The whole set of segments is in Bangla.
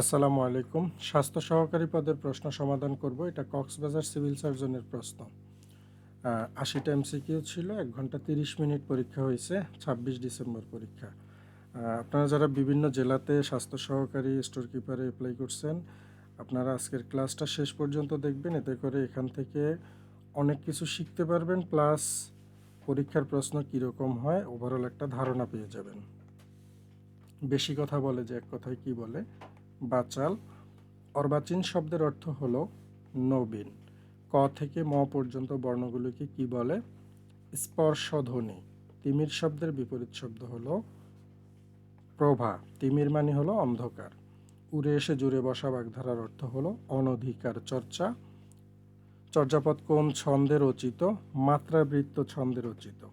আসসালামু আলাইকুম। স্বাস্থ্য সহকারী পদের প্রশ্ন সমাধান করব। এটা কক্সবাজার সিভিল সার্জনের প্রশ্ন। আশিটা এমসিকিউ ছিল, এক ঘণ্টা তিরিশ মিনিট পরীক্ষা হয়েছে, ছাব্বিশ ডিসেম্বর পরীক্ষা। আপনারা যারা বিভিন্ন জেলাতে স্বাস্থ্য সহকারী, স্টোর কিপারে অ্যাপ্লাই করছেন, আপনারা আজকের ক্লাসটা শেষ পর্যন্ত দেখবেন। এতে করে এখান থেকে অনেক কিছু শিখতে পারবেন, প্লাস পরীক্ষার প্রশ্ন কীরকম হয় ওভারঅল একটা ধারণা পেয়ে যাবেন। বেশি কথা বলে যে এক কথায় কি বলে বাচাল। অর্বাচীন শব্দের অর্থ হল নবীন। ক থেকে ম পর্যন্ত বর্ণগুলোকে কি বলে? স্পর্শধ্বনি। তিমির শব্দের বিপরীত শব্দ হলো প্রভা। তিমির মানে হলো অন্ধকার। উড়ে এসে জুড়ে বসা বাগধারার অর্থ হলো অনধিকার চর্চা। চর্যাপদ কোন ছন্দে রচিত, মাত্রাবৃত্ত ছন্দে রচিত।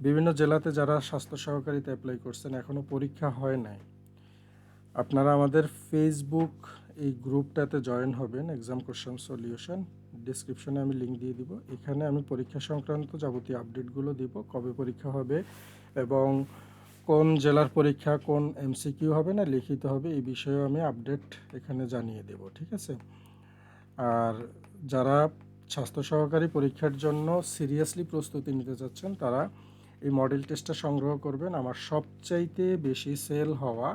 বিভিন্ন জেলাতে যারা স্বাস্থ্য সহকারীতে অ্যাপ্লাই করছেন এখনও পরীক্ষা হয় নাই। আপনারা আমাদের ফেসবুক এই গ্রুপটাতে জয়েন হবেন এক্সাম কোশ্চেন সলিউশন ডিসক্রিপশনে আমি লিঙ্ক দিয়ে দিব। এখানে আমি পরীক্ষা সংক্রান্ত যাবতীয় আপডেটগুলো দিব, কবে পরীক্ষা হবে এবং কোন জেলার পরীক্ষা, কোন এমসিকিউ হবে না, লিখিত হবে, এই বিষয়েও আমি আপডেট এখানে জানিয়ে দেব, ঠিক আছে? আর যারা স্বাস্থ্য সহকারী পরীক্ষার জন্য সিরিয়াসলি প্রস্তুতি নিতে চাচ্ছেন, তারা এই মডেল টেস্টটা সংগ্রহ করবেন। আমার সবচাইতে বেশি সেল হওয়া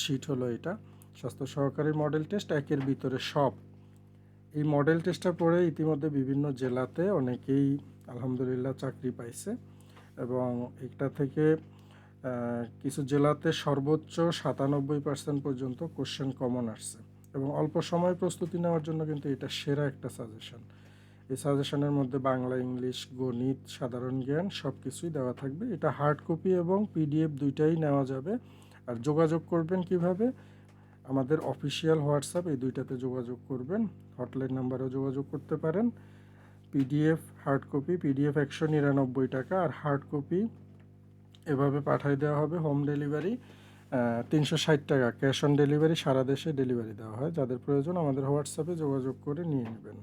শিট হলো এটা। স্বাস্থ্য সহকারী মডেল টেস্ট একের ভিতরে সব। এই মডেল টেস্টটা পড়ে ইতিমধ্যে বিভিন্ন জেলাতে অনেকেই আলহামদুলিল্লাহ চাকরি পাইছে এবং এটা থেকে কিছু জেলাতে সর্বোচ্চ সাতানব্বই পার্সেন্ট পর্যন্ত কোশ্চেন কমন আসছে। এবং অল্প সময় প্রস্তুতি নেওয়ার জন্য কিন্তু এটা সেরা একটা সাজেশন এই সাজেশনের মধ্যে বাংলা, ইংলিশ, গণিত, সাধারণ জ্ঞান সব কিছুই দেওয়া থাকবে। এটা হার্ড কপি এবং পিডিএফ দুইটাই নেওয়া যাবে। আর যোগাযোগ করবেন কীভাবে? আমাদের অফিসিয়াল হোয়াটসঅ্যাপ, এই দুইটাতে যোগাযোগ করবেন। হটলাইন নাম্বারেও যোগাযোগ করতে পারেন। পিডিএফ, হার্ড কপি, পিডিএফ একশো নিরানব্বই টাকা আর হার্ড কপি এভাবে পাঠিয়ে দেওয়া হবে হোম ডেলিভারি তিনশো ষাট টাকা। ক্যাশ অন ডেলিভারি সারা দেশে ডেলিভারি দেওয়া হয়। যাদের প্রয়োজন আমাদের হোয়াটসঅ্যাপে যোগাযোগ করে নিয়ে নেবেন।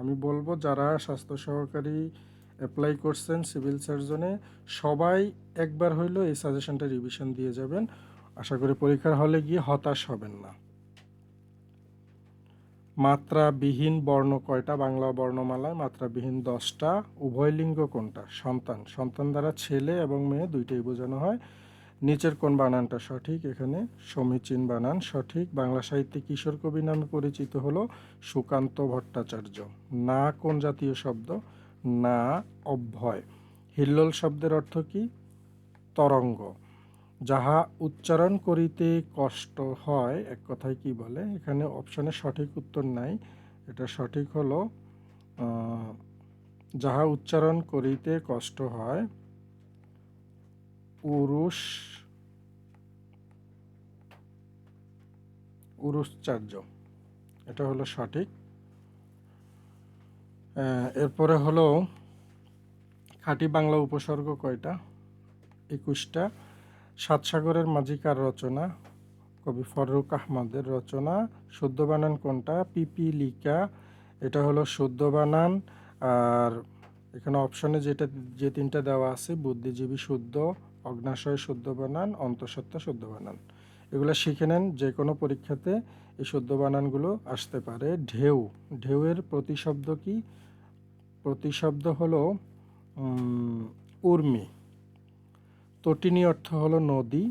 আমি বলব, যারা স্বাস্থ্য সহকারী অ্যাপ্লাই করছেন সিভিল সার্জনে সবাই একবার হইলেও এই সাজেশনটা রিভিশন দিয়ে যাবেন। আশা করি পরীক্ষার হলে গিয়ে হতাশ হবেন না। মাত্রাবিহীন বর্ণ কয়টা? বাংলা বর্ণমালায় মাত্রাবিহীন দশটা। উভয় লিঙ্গ কোনটা? সন্তান। সন্তান দ্বারা ছেলে এবং মেয়ে দুইটাই বোঝানো হয়। নিচের কোন বানানটা সঠিক? এখানে সমীচীন বানান সঠিক। বাংলা সাহিত্যে কিশোর কবি নামে পরিচিত হলো সুকান্ত ভট্টাচার্য। না কোন জাতীয় শব্দ? না অভ্যয় হিল্লোল শব্দের অর্থ কি? তরঙ্গ। যাহা উচ্চারণ করিতে কষ্ট হয়, এক কথায় কি বলে? এখানে অপশনে সঠিক উত্তর নাই। এটা সঠিক হলো যাহা উচ্চারণ করিতে কষ্ট হয় উরুষ উরুশ্চার্য এটা হলো সঠিক। এরপরে হলো খাঁটি বাংলা উপসর্গ কয়টা? একুশটা। সাতসাগরের মাঝিকার রচনা, কবি ফররুক আহমদের রচনা শুদ্ধ বানান কোনটা পিপিলিকা এটা হলো শুদ্ধ বানান আর এখানে অপশনে যেটা, যে তিনটা দেওয়া আছে, বুদ্ধিজীবী শুদ্ধ অগ্নাশয় শুদ্ধ বানান অন্তঃসত্ত্বা শুদ্ধ বানান এগুলো শিখে নেন যে কোনো পরীক্ষাতে। এই শুদ্ধ বানানগুলো আসতে পারে। ঢেউ। ঢেউয়ের প্রতিশব্দ কি? প্রতিশব্দ হলো উর্মি। তটিনী অর্থ হলো নদী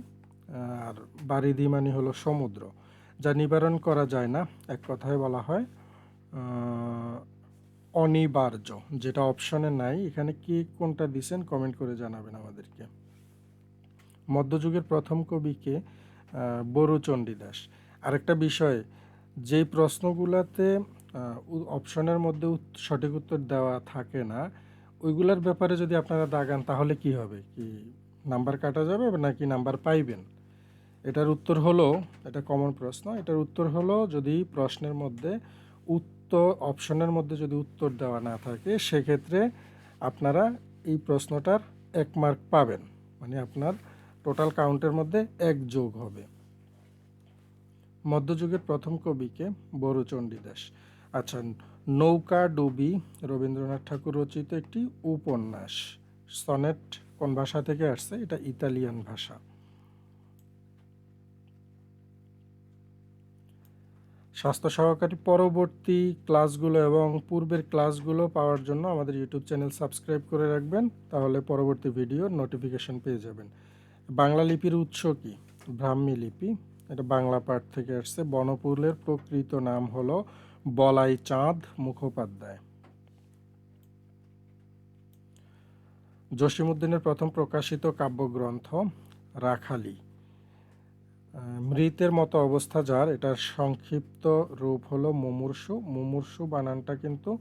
আর বারিধি মানে হলো সমুদ্র যা নিবারণ করা যায় না এক কথায় বলা হয় অনিবার্য যেটা অপশনে নাই। এখানে কি কোনটা দিছেন কমেন্ট করে জানাবেন আমাদেরকে। মধ্যযুগের প্রথম কবিকে আহ, বরু চণ্ডীদাস আরেকটা বিষয়, যেই প্রশ্নগুলোতে অপশনের মধ্যে সঠিক উত্তর দেওয়া থাকে না, ওইগুলোর ব্যাপারে যদি আপনারা দাগান, তাহলে কি হবে? কি নাম্বার কাটা যাবে নাকি নাম্বার পাইবেন? এটার উত্তর হলো, এটা কমন প্রশ্ন, এটার উত্তর হলো যদি প্রশ্নের মধ্যে উত্তর, অপশনের মধ্যে যদি উত্তর দেওয়া না থাকে, সেক্ষেত্রে আপনারা এই প্রশ্নটার এক মার্ক পাবেন। মানে আপনার টোটাল কাউন্টের মধ্যে এক যোগ হবে। মধ্যযুগের প্রথম কবিকে বরুচণ্ডী দাস। আচ্ছা নৌকা ডুবি রবীন্দ্রনাথ ঠাকুর রচিত একটি উপন্যাস, সনেট কোন ভাষা থেকে আসছে? এটা ইতালিয়ান ভাষা। স্বাস্থ্য সহকারী পরবর্তী ক্লাসগুলো এবং পূর্বের ক্লাসগুলো পাওয়ার জন্য আমাদের ইউটিউব চ্যানেল সাবস্ক্রাইব করে রাখবেন, তাহলে পরবর্তী ভিডিওর নোটিফিকেশন পেয়ে যাবেন। বাংলা লিপির উৎস কি? ব্রাহ্মী লিপি। এটা বাংলা পাঠ থেকে আসছে। বনপুলের প্রকৃত নাম হলো বলাই চাঁদ মুখোপাধ্যায়। জসিমুদ্দিনের প্রথম প্রকাশিত কাব্যগ্রন্থ রাখালি। মৃতের মতো অবস্থা যার, এটার সংক্ষিপ্ত রূপ হলো মুমূর্ষু। মুমূর্ষু বানানটা কিন্তু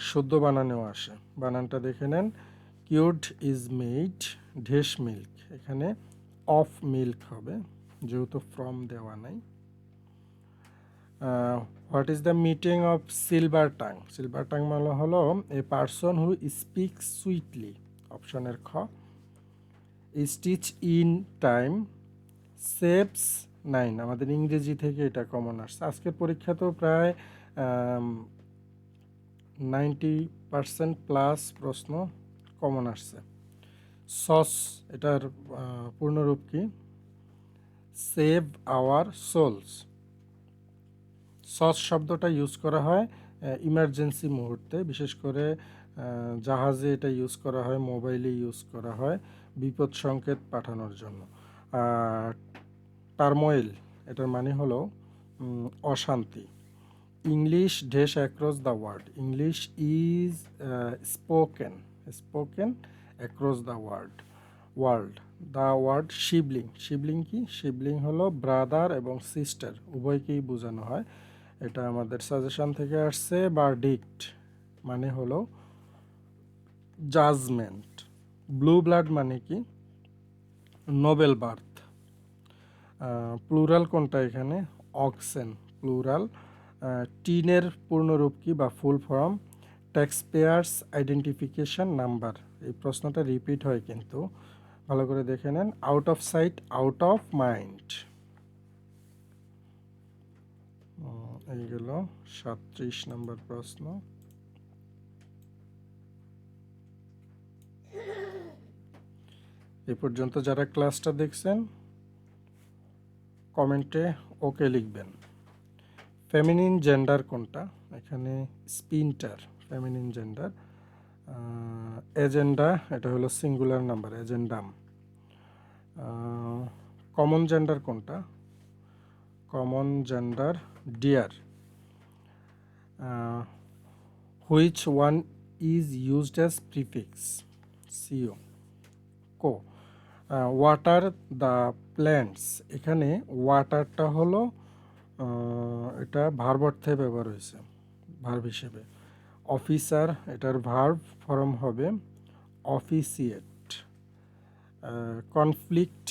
শুদ্ধ বানানেও আসে। বানানটা দেখে নেন। Curd is made, dash milk. এখানে অফ মিল্ক হবে। যেহেতু ফ্রম দেওয়া নাই। What is the meeting of silver tongue silver tongue মানে হলো a person who speak sweetly অপশনের খ। Stitch in time saves nine আমাদের ইংরেজি থেকে এটা কমন আসছে। আজকের পরীক্ষা তো প্রায় নাইনটি পার্সেন্ট প্লাস প্রশ্ন কমন আসছে। সস, এটার পূর্ণরূপ কি? Save our souls. সস শব্দটা ইউজ করা হয় ইমার্জেন্সি মুহূর্তে। বিশেষ করে জাহাজে এটা ইউজ করা হয়, মোবাইলে ইউজ করা হয় বিপদ সংকেত পাঠানোর জন্য। টার্মোয়েল এটার মানে হলো অশান্তি। English dash across the world English is spoken. Spoken across the world world, the word sibling. Sibling কি? শিবলিং হলো ব্রাদার এবং সিস্টার। উভয়কেই বোঝানো হয়। এটা আমাদের সাজেশন থেকে আসছে। বারডিক্ট মানে হলো জাজমেন্ট। ব্লু ব্লাড মানে কি? Nobel birth. প্লুরাল কোনটা এখানে? Oxen, plural. টিনের পূর্ণরূপ কি বা full form? Tax payers identification number. এই প্রশ্নটা রিপিট হয় কিন্তু। ভালো করে দেখে নেন out of sight out of mind এই গেল সাতত্রিশ নম্বর প্রশ্ন। এ পর্যন্ত যারা ক্লাসটা দেখছেন, কমেন্টে ওকে লিখবেন। ফেমিনিন জেন্ডার কোনটা? এখানে স্পিনটার, ফেমিনিন জেন্ডার। এজেন্ডা, এটা হলো singular number, agendum. Common gender কোনটা? Common gender deer which one is used as prefix C O? Water the plants এখানে ওয়াটারটা হলো এটা ভার্ব অর্থে ব্যবহার হয়েছে ভার্ব হিসেবে। অফিসার এটার ভার্ব ফর্ম হবে officiate conflict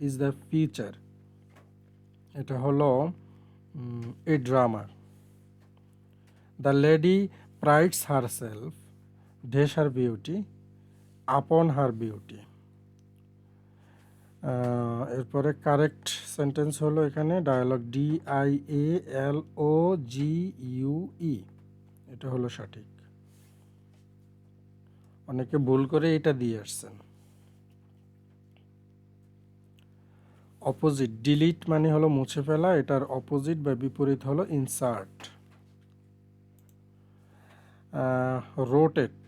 is the future এটা হলো a drama the lady prides her self dash her beauty upon her beauty এরপরে কারেক্ট সেন্টেন্স হলো এখানে dialogue D I A L O G U E এটা হলো সঠিক। অনেকে ভুল করে এটা দিয়ে আসছেন। অপোজিট ডিলিট মানে হলো মুছে ফেলা, এটার অপোজিট বা বিপরীত হলো ইনসার্ট রোটেট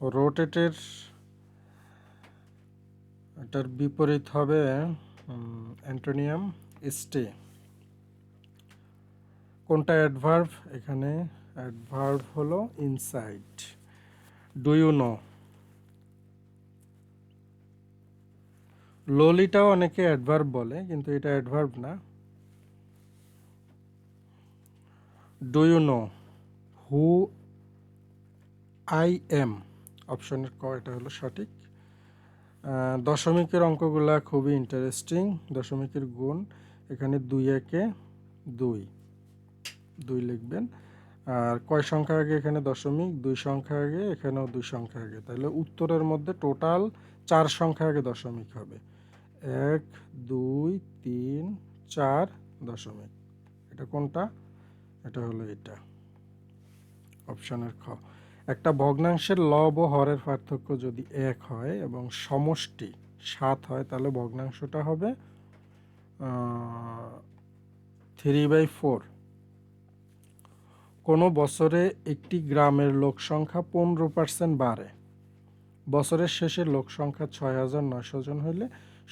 রোটেটের এটার বিপরীত হবে অ্যান্টোনিয়াম স্টে কোনটা অ্যাডভার্ভ এখানে অ্যাডভার্ভ হলো ইনসাইড ডু ইউ নো ললিটাও অনেকে অ্যাডভার্ব বলে, কিন্তু এটা অ্যাডভার্ব না। Do you know who I am অপশনের ক, এটা হলো সঠিক। দশমিকের অঙ্কগুলা খুবই ইন্টারেস্টিং দশমিকের গুণ, এখানে দুই একে দুই। দুই লিখবেন। আর কয় সংখ্যা আগে এখানে দশমিক? দুই সংখ্যা আগে, এখানেও দুই সংখ্যা আগে। তাহলে উত্তরের মধ্যে টোটাল চার সংখ্যা আগে দশমিক হবে। এক, দুই, তিন, চার দশমিক। এটা কোনটা? এটা হলো এটা। অপশনের খ। একটা ভগ্নাংশের লব ও হরের পার্থক্য যদি এক হয় এবং সমষ্টি সাত হয়, তাহলে ভগ্নাংশটা হবে থ্রি বাই ফোর কোনো বছরে একটি গ্রামের লোক সংখ্যা পনেরো পার্সেন্ট বাড়ে। বছরের শেষে লোক সংখ্যা ছয় হাজার নয়শো জন হলে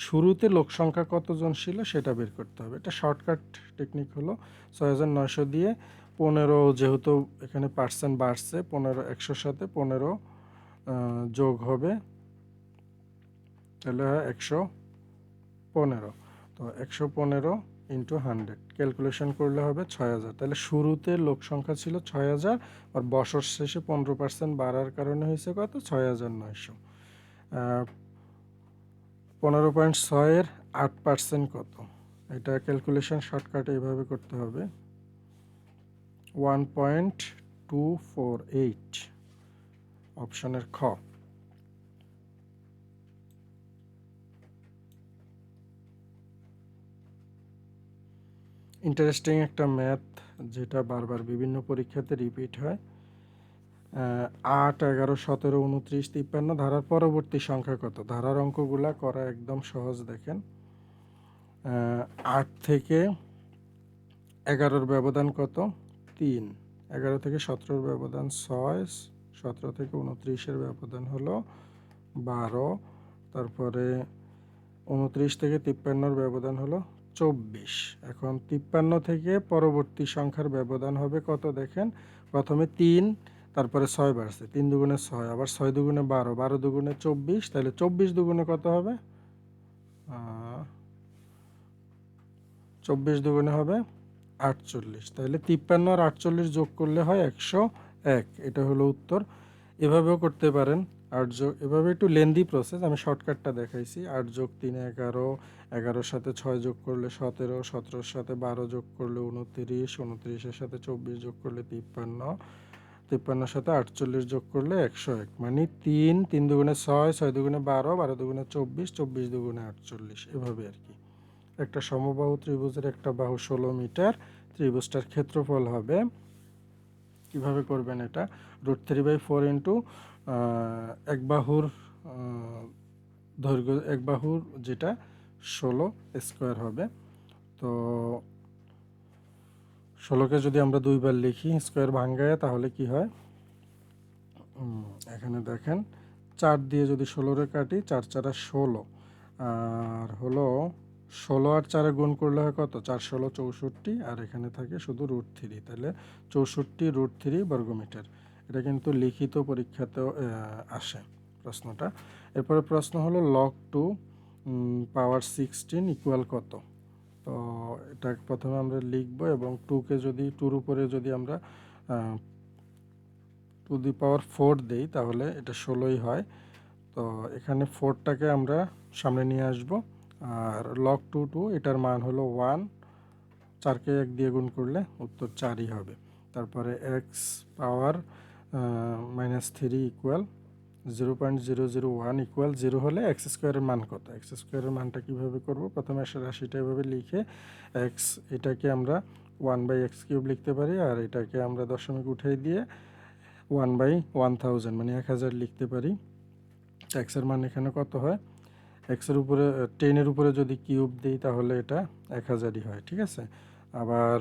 শুরুতে লোক সংখ্যা কতজন ছিল সেটা বের করতে হবে। এটা শর্টকাট টেকনিক হলো। ছয় হাজার নয়শো দিয়ে পনেরো যেহেতু এখানে পার্সেন্ট বাড়ছে, পনেরো একশোর সাথে পনেরো যোগ হবে তাহলে হয় একশো পনেরো। তো একশো পনেরো ইন্টু হান্ড্রেড ক্যালকুলেশন করলে হবে ছয় হাজার। তাহলে শুরুতে লোক সংখ্যা ছিল ছয় হাজার, আর বছর শেষে পনেরো পার্সেন্ট বাড়ার কারণে হয়েছে কত? ছয় হাজার নয়শো। পনেরো পয়েন্ট ছয়ের আট পার্সেন্ট কত? এটা ক্যালকুলেশন শর্টকাটে এইভাবে করতে হবে। One point two four eight অপশনের খ। ইন্টারেস্টিং একটা ম্যাথ যেটা বারবার বিভিন্ন পরীক্ষাতে রিপিট হয়। আট, এগারো, সতেরো, উনত্রিশ, তিপ্পান্ন ধারার পরবর্তী সংখ্যা কত? ধারার অঙ্কগুলা করা একদম সহজ, দেখেন। আট থেকে এগারোর ব্যবধান কত? তিন। এগারো থেকে সতেরোর ব্যবধান ছয়, সতেরো থেকে উনত্রিশের ব্যবধান হলো বারো। তারপরে উনত্রিশ থেকে তিপ্পান্নর ব্যবধান হলো চব্বিশ। এখন তিপ্পান্ন থেকে পরবর্তী সংখ্যার ব্যবধান হবে কত? দেখেন, প্রথমে তিন তারপরে ছয় বাড়ছে, তিন দুগুণে ছয়, আবার ছয় দুগুণে বারো বারো দুগুণে চব্বিশ, তাহলে চব্বিশ দুগুণে কত হবে? চব্বিশ দুগুণে হবে আটচল্লিশ, তাহলে তিপ্পান্ন আর আটচল্লিশ যোগ করলে হয় একশো এক, এটা হলো উত্তর। এভাবেও করতে পারেন, আট যোগ, এভাবে একটু লেন্দি প্রসেস আমি শর্টকাটটা দেখাইছি, আট যোগ তিন এগারো, এগারোর সাথে ছয় যোগ করলে সতেরো, সতেরোর সাথে বারো যোগ করলে উনতিরিশ, উনত্রিশের সাথে চব্বিশ যোগ করলে তিপ্পান্ন তিপ্পান্নর সাথে আটচল্লিশ যোগ করলে একশো এক। মানে তিন তিন দুগুণে ছয় ছয় দুগুণে বারো বারো দুগুণে চব্বিশ চব্বিশ দুগুণে আটচল্লিশ। এভাবে আর কি। একটা সমবাহু ত্রিভুজের একটা বাহু ষোলো মিটার, ত্রিভুজটার ক্ষেত্রফল হবে কীভাবে করবেন এটা? Root three by four into এক বাহুর দৈর্ঘ্য, এক বাহুর যেটা ষোলো স্কোয়ার হবে। তো ষোলোকে যদি আমরা দুইবার লিখি, স্কোয়ার ভাঙ্গায়, তাহলে কি হয়? এখানে দেখেন, চার দিয়ে যদি ষোলোরে কাটি, চার চারা ষোলো। আর হলো, ষোলো আর চারে গুণ করলে হয় কত? চার ষোলো চৌষট্টি, আর এখানে থাকে শুধু রুট থ্রি তাহলে চৌষট্টি রুট থ্রি বর্গমিটার। এটা কিন্তু লিখিত পরীক্ষাতেও আসে প্রশ্নটা। এরপরে প্রশ্ন হলো log two power sixteen equal কত? তো এটা প্রথমে আমরা লিখব এবং টুকে যদি টুর উপরে যদি আমরা টু দি পাওয়ার ফোর দিই, তাহলে এটা ষোলোই হয়। তো এখানে ফোরটাকে আমরা সামনে নিয়ে আসব। আর লক টু টু এটার মান হলো ওয়ান চারকে এক দিয়ে গুণ করলে উত্তর চারই হবে। তারপরে x power minus three equal zero point zero zero one equal zero হলে এক্স স্কোয়ারের মান কত? এক্স স্কোয়ারের মানটা কীভাবে করব? প্রথমে রাশিটা এভাবে লিখে এক্স এটাকে আমরা ওয়ান বাই এক্স কিউব লিখতে পারি আর এটাকে আমরা দশমিক উঠাই দিয়ে ওয়ান বাই ওয়ান থাউজেন্ড মানে এক হাজার লিখতে পারি। এক্সের মান এখানে কত হয়? এক্সের উপরে টেনের উপরে যদি কিউব দিই তাহলে এটা এক হাজারই হয়, ঠিক আছে? আবার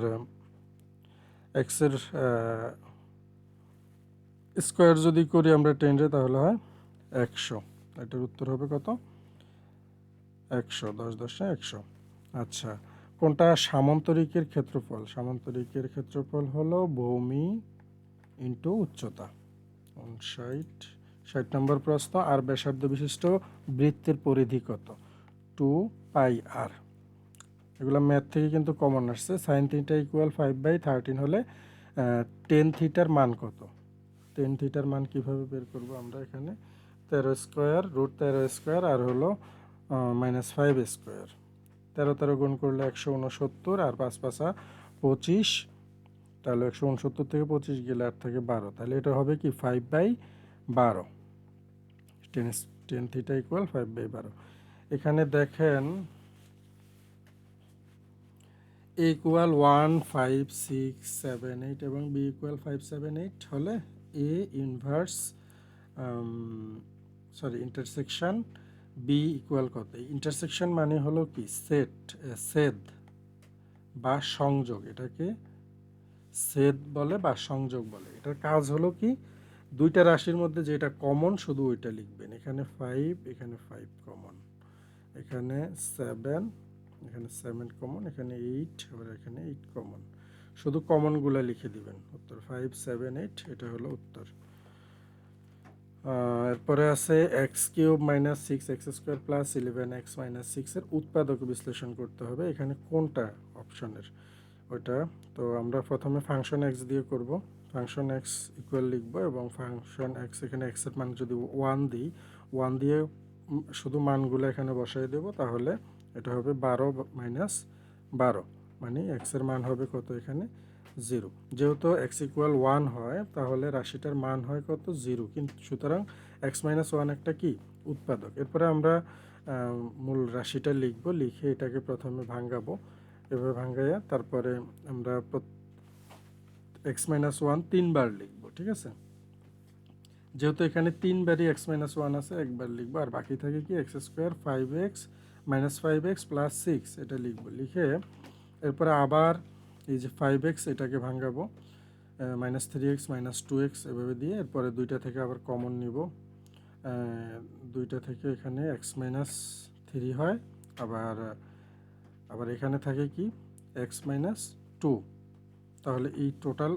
এক্সের স্কোয়ার যদি করি আমরা টেনে তাহলে হয় একশো। এটার উত্তর হবে কত? একশো, দশ দশে একশো। আচ্ছা কোনটা? সামান্তরিকের ক্ষেত্রফল। সামান্তরিকের ক্ষেত্রফল হলো ভূমি ইন্টু উচ্চতা। ষাট ষাট নম্বর প্রশ্ন, আর ব্যাসার্ধ বিশিষ্ট বৃত্তের পরিধি কত? Two pi R. এগুলো ম্যাথ থেকে কিন্তু কমন আসছে। Sine theta equal five by thirteen হলে টেন থিটার মান কত? টেন থিটার মান কীভাবে বের করব আমরা এখানে? তেরো স্কোয়ার রুট তেরো স্কোয়ার আর হলো মাইনাস ফাইভ স্কোয়ার। তেরো তেরো গুণ করলে একশো উনসত্তর আর পাঁচ পাঁচা পঁচিশ। তাহলে একশো উনসত্তর থেকে পঁচিশ গেলে আট থেকে বারো। তাহলে এটা হবে কি ফাইভ বাই বারো। Tan tan theta equal five by বারো। এখানে দেখেন A equal one five six seven eight এবং B equal five seven eight হলে A inverse sorry intersection B equal কত? ইন্টারসেকশন মানে হলো কি? সেট সেদ বা সংযোগ। এটাকে সেদ বলে বা সংযোগ বলে। এটার কাজ হলো কি? দুইটা রাশির মধ্যে যেটা কমন শুধু ওইটা লিখবেন। এখানে ফাইভ এখানে ফাইভ কমন এখানে সেভেন এখানে সেভেন কমন এখানে এইট আবার এখানে এইট কমন শুধু কমনগুলো লিখে দিবেন। উত্তর ফাইভ সেভেন এইট এটা হলো উত্তর। এরপরে আছে x cube minus six x square plus eleven x minus সিক্সের উৎপাদক বিশ্লেষণ করতে হবে। এখানে কোনটা অপশনের ওইটা, তো আমরা প্রথমে ফাংশন এক্স দিয়ে করব। ফাংশন এক্স ইকুয়াল লিখব এবং ফাংশন এক্স এখানে এক্সের মান যদি ওয়ান দিই ওয়ান দিয়ে শুধু মানগুলো এখানে বসাই দেব, তাহলে এটা হবে বারো মাইনাস বারো। মানে এক্সের মান হবে কত এখানে? জিরো যেহেতু এক্স ইকুয়াল ওয়ান হয়, তাহলে রাশিটার মান হয় কত? জিরো কিন্তু সুতরাং এক্স মাইনাস ওয়ান একটা কি? উৎপাদক। এরপরে আমরা মূল রাশিটা লিখব, লিখে এটাকে প্রথমে ভাঙ্গাবো। এভাবে ভাঙ্গাইয়া তারপরে আমরা এক্স মাইনাস ওয়ান তিনবার লিখব, ঠিক আছে? যেহেতু এখানে তিনবারই এক্স মাইনাস ওয়ান আছে, একবার লিখব, আর বাকি থাকে কি? X square five x minus five x plus six এটা লিখব। লিখে এরপরে আবার এই যে ফাইভ এক্স এটাকে ভাঙাবো minus three x minus two x এভাবে দিয়ে এরপরে দুইটা থেকে আবার কমন নিব। দুইটা থেকে এখানে এক্স মাইনাস থ্রি হয়, আবার আবার এখানে থাকে কি? এক্স মাইনাস টু তাহলে এই টোটাল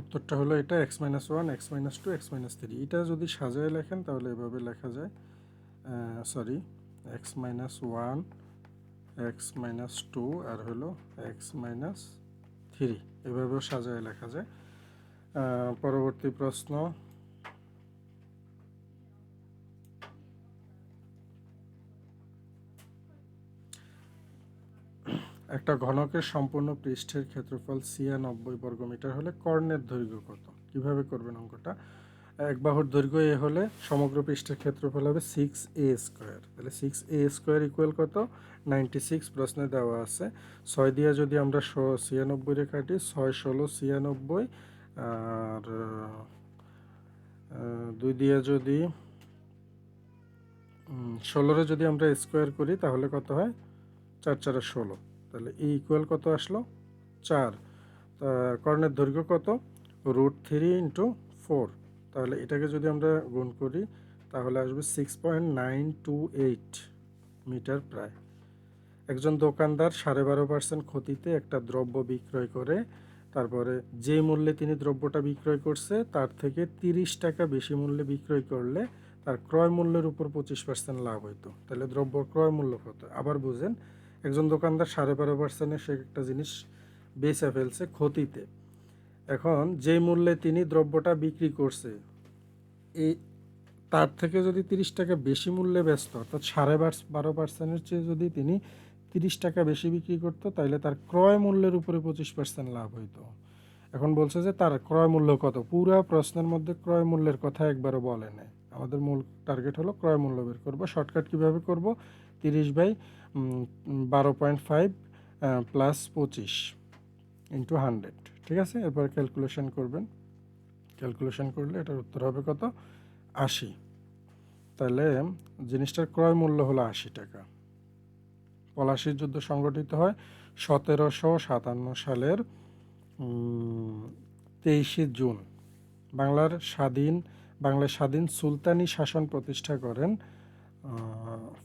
উত্তরটা হলো এটা x minus one x minus two x minus three এটা যদি সাজায় লেখেন তাহলে এভাবে লেখা যায় sorry x minus one x minus two আর হলো এক্স মাইনাস থ্রি এভাবেও সাজায় লেখা যায়। পরবর্তী প্রশ্ন। একটা ঘনকের সম্পূর্ণ পৃষ্ঠের ক্ষেত্রফল ছিয়ানব্বই বর্গমিটার হলে কর্ণের দৈর্ঘ্য কত? কীভাবে করবেন অঙ্কটা? এক বাহুর দৈর্ঘ্য এ হলে সমগ্র পৃষ্ঠের ক্ষেত্রফল হবে সিক্স এ স্কোয়ার তাহলে সিক্স এ স্কোয়ার ইকুয়াল কত? নাইনটি সিক্স প্রশ্নে দেওয়া আছে। ছয় দিয়ে যদি আমরা শ- ছিয়ানব্বই রে কাটি, ছয় ষোলো ছিয়ানব্বই, আর দুই দিয়ে যদি ষোলোরে যদি আমরা স্কোয়ার করি, তাহলে কত হয়? চার চারে ষোলো। তাহলে ই ইকুয়াল কত আসলো? চার। কর্ণের দৈর্ঘ্য কত? রুট থ্রি ইন্টু ফোর তাহলে এটাকে যদি আমরা গুণ করি, তাহলে আসবে six point nine two eight metre প্রায়। একজন দোকানদার সাড়ে বারো পার্সেন্ট ক্ষতিতে একটা দ্রব্য বিক্রয় করে, তারপরে যে মূল্যে তিনি দ্রব্যটা বিক্রয় করছে, তার থেকে তিরিশ টাকা বেশি মূল্যে বিক্রয় করলে তার ক্রয় মূল্যের উপর পঁচিশ পার্সেন্ট লাভ হইতো। তাহলে দ্রব্য ক্রয় মূল্য কত? আবার বুঝেন, একজন দোকানদার সাড়ে বারো পার্সেন্টে সে একটা জিনিস বেচে ফেলছে ক্ষতিতে। এখন যে মূল্যে তিনি দ্রব্যটা বিক্রি করছে, এই তার থেকে যদি তিরিশ টাকা বেশি মূল্যে ব্যস্ত, অর্থাৎ সাড়ে বার- পার্সেন্টের চেয়ে যদি তিনি তিরিশ টাকা বেশি বিক্রি করতো তাহলে তার ক্রয় মূল্যের উপরে পঁচিশ পার্সেন্ট লাভ হইতো। এখন বলছে যে তার ক্রয় মূল্য কত? পুরো প্রশ্নের মধ্যে ক্রয় মূল্যের কথা একবারও বলে নাই। আমাদের মূল টার্গেট হলো ক্রয় মূল্য বের করব। শর্টকাট কীভাবে করব? তিরিশ বাই বারো পয়েন্ট ফাইভ প্লাস পঁচিশ ইন্টু হান্ড্রেড ঠিক আছে? এরপর ক্যালকুলেশন করবেন। ক্যালকুলেশন করলে এটার উত্তর হবে কত? আশি। তাহলে জিনিসটার ক্রয় মূল্য হলো আশি টাকা। পলাশির যুদ্ধ সংগঠিত হয় সতেরোশো সাতান্ন সালের তেইশে জুন। বাংলার স্বাধীন বাংলার স্বাধীন সুলতানি শাসন প্রতিষ্ঠা করেন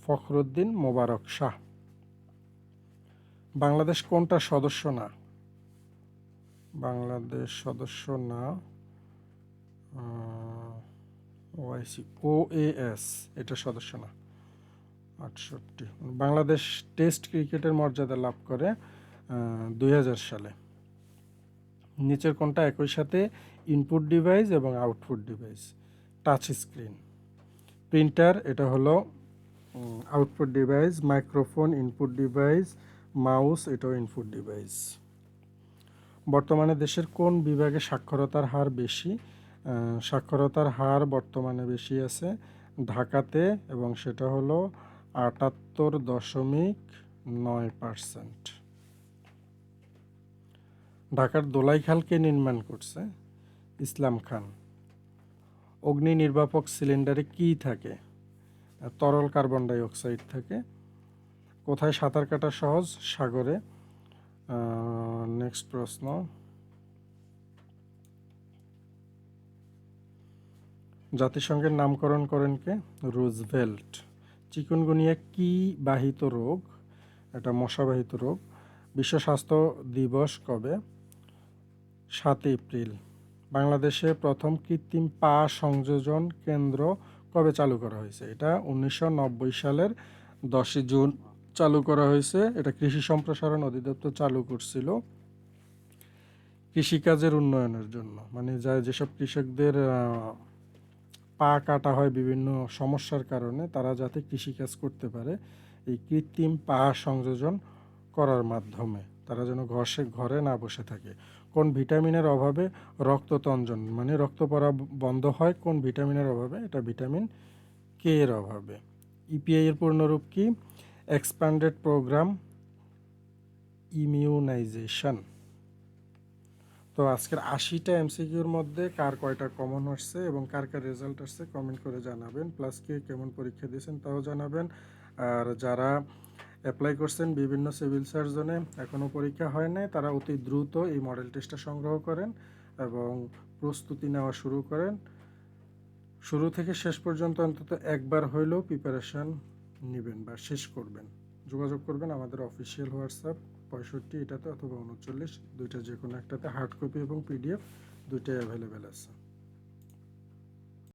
ফখরুদ্দিন মোবারক শাহ। বাংলাদেশ কোনটা সদস্য না? বাংলাদেশ সদস্য না ওআইসি ও এস এটা সদস্য না। আটষট্টি। বাংলাদেশ টেস্ট ক্রিকেটের মর্যাদা লাভ করে দুই হাজার সালে। নিচের কোনটা একই সাথে ইনপুট ডিভাইস এবং output device touch screen printer এটা হলো output device microphone input device mouse এটাও ইনপুট ডিভাইস বর্তমানে দেশের কোন বিভাগে সাক্ষরতার হার বেশি? সাক্ষরতার হার বর্তমানে বেশি আছে ঢাকাতে এবং সেটা হলো আটাত্তর দশমিক নয় পার্সেন্ট। ঢাকার দোলাইখালকে নির্মাণ করছে ইসলাম খান। অগ্নি নির্বাপক সিলিন্ডারে কি থাকে? তরল কার্বন ডাই অক্সাইড থাকে। কোথায় সাঁতার কাটা সহজ? সাগরে। নেক্সট প্রশ্ন জাতিসংঘের নামকরণ করেন কে? রুজভেল্ট। চিকুনগুনিয়া কি বাহিত রোগ? এটা মশাবাহিত রোগ। বিশ্ব স্বাস্থ্য দিবস কবে? সাত এপ্রিল। বাংলাদেশে প্রথম কৃত্রিম পা সংযোজন কেন্দ্র কবে চালু করা হয়েছে? এটা উনিশশো নব্বই সালের দশই জুন। চালু করা হয়েছে। এটা কৃষি সম্প্রসারণ অধিদপ্তর চালু করছিল কৃষিকাজের উন্নয়নের জন্য। মানে যা, যেসব কৃষকদের পা কাটা হয় বিভিন্ন সমস্যার কারণে, তারা যাতে কৃষিকাজ করতে পারে, এই কৃত্রিম পা সংযোজন করার মাধ্যমে তারা যেন ঘষে, ঘরে না বসে থাকে। কোন ভিটামিনের অভাবে রক্ততঞ্জন মানে রক্ত পড়া বন্ধ হয়, কোন ভিটামিনের অভাবে, এটা ভিটামিন কে এর অভাবে। ইপিআই এর পূর্ণরূপ কি? এক্সপ্যান্ডেড প্রোগ্রাম ইমিউনাইজেশন তো আজকের আশিটা এমসিকিউর মধ্যে কার কয়টা কমন আসছে এবং কার কার রেজাল্ট আসছে কমেন্ট করে জানাবেন। প্লাস কে কেমন পরীক্ষা দিয়েছেন তাও জানাবেন। আর যারা অ্যাপ্লাই করছেন বিভিন্ন সিভিল সার্জনে এখনও পরীক্ষা হয় নাই, তারা অতি দ্রুত এই মডেল টেস্টটা সংগ্রহ করেন এবং প্রস্তুতি নেওয়া শুরু করেন। শুরু থেকে শেষ পর্যন্ত অন্তত একবার হইলেও প্রিপারেশন নেবেন বা শেষ করবেন। যোগাযোগ করবেন আমাদের অফিসিয়াল হোয়াটসঅ্যাপ পঁয়ষট্টি, এটাতে অথবা উনচল্লিশ, দুইটা যে কোনো একটাতে হার্ড কপি এবং পিডিএফ দুইটাই অ্যাভেলেবেল আছে।